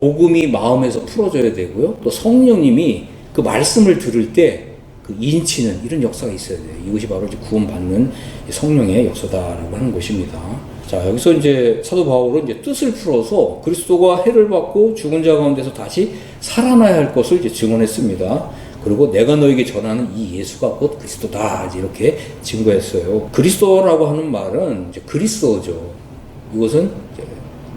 복음이 마음에서 풀어져야 되고요. 또 성령님이 그 말씀을 들을 때 그 인치는 이런 역사가 있어야 돼요. 이것이 바로 이제 구원받는 성령의 역사다라고 하는 것입니다. 자, 여기서 이제 사도 바울은 이제 뜻을 풀어서 그리스도가 해를 받고 죽은 자 가운데서 다시 살아나야 할 것을 이제 증언했습니다. 그리고 내가 너에게 전하는 이 예수가 곧 그리스도다. 이렇게 증거했어요. 그리스도라고 하는 말은 이제 그리스어죠. 이것은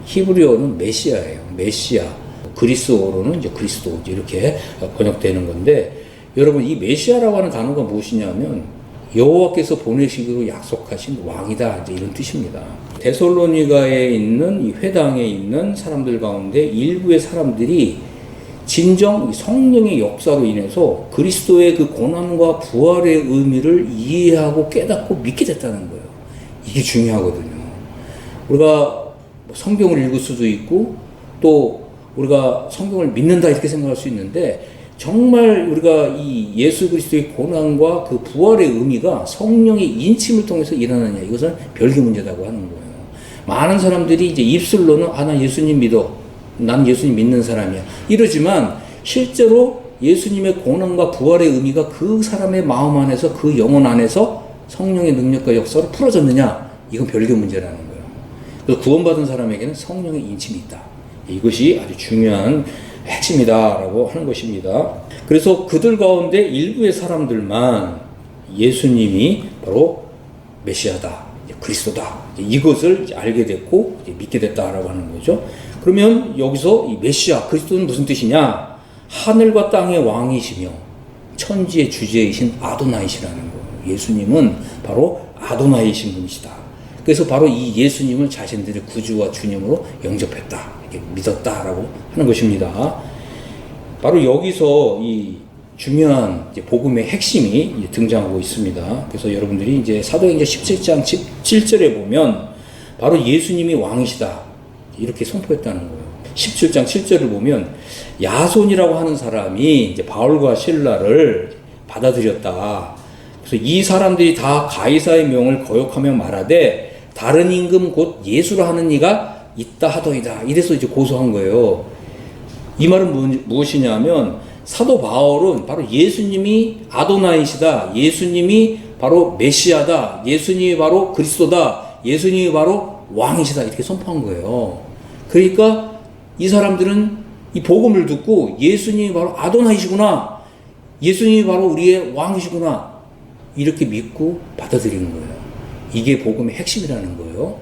히브리어는 메시아예요. 메시아. 그리스어로는 이제 그리스도 이렇게 번역되는 건데 여러분 이 메시아라고 하는 단어가 무엇이냐면 여호와께서 보내시기로 약속하신 왕이다 이런 뜻입니다. 데솔로니가에 있는 이 회당에 있는 사람들 가운데 일부의 사람들이 진정 이 성령의 역사로 인해서 그리스도의 그 고난과 부활의 의미를 이해하고 깨닫고 믿게 됐다는 거예요. 이게 중요하거든요. 우리가 뭐 성경을 읽을 수도 있고 또 우리가 성경을 믿는다 이렇게 생각할 수 있는데 정말 우리가 이 예수 그리스도의 고난과 그 부활의 의미가 성령의 인침을 통해서 일어나냐 이것은 별개 문제라고 하는 거예요. 많은 사람들이 이제 입술로는 아 나 예수님 믿어 난 예수님 믿는 사람이야 이러지만 실제로 예수님의 고난과 부활의 의미가 그 사람의 마음 안에서 그 영혼 안에서 성령의 능력과 역사로 풀어졌느냐 이건 별개 문제라는 거예요. 그래서 구원받은 사람에게는 성령의 인침이 있다. 이것이 아주 중요한 핵심이다라고 하는 것입니다. 그래서 그들 가운데 일부의 사람들만 예수님이 바로 메시아다, 그리스도다 이것을 알게 됐고 믿게 됐다라고 하는 거죠. 그러면 여기서 이 메시아 그리스도는 무슨 뜻이냐? 하늘과 땅의 왕이시며 천지의 주제이신 아도나이시라는 거예요. 예수님은 바로 아도나이신 분이시다. 그래서 바로 이 예수님을 자신들의 구주와 주님으로 영접했다. 믿었다라고 하는 것입니다. 바로 여기서 이 중요한 복음의 핵심이 등장하고 있습니다. 그래서 여러분들이 이제 사도행전 17장 17절에 보면 바로 예수님이 왕이시다. 이렇게 선포했다는 거예요. 17장 7절을 보면 야손이라고 하는 사람이 이제 바울과 신라를 받아들였다. 그래서 이 사람들이 다 가이사의 명을 거역하며 말하되 다른 임금 곧 예수라 하는 이가 있다 하더이다. 이래서 이제 고소한 거예요. 이 말은 무엇이냐면 사도 바울은 바로 예수님이 아도나이시다. 예수님이 바로 메시아다. 예수님이 바로 그리스도다. 예수님이 바로 왕이시다. 이렇게 선포한 거예요. 그러니까 이 사람들은 이 복음을 듣고 예수님이 바로 아도나이시구나. 예수님이 바로 우리의 왕이시구나. 이렇게 믿고 받아들이는 거예요. 이게 복음의 핵심이라는 거예요.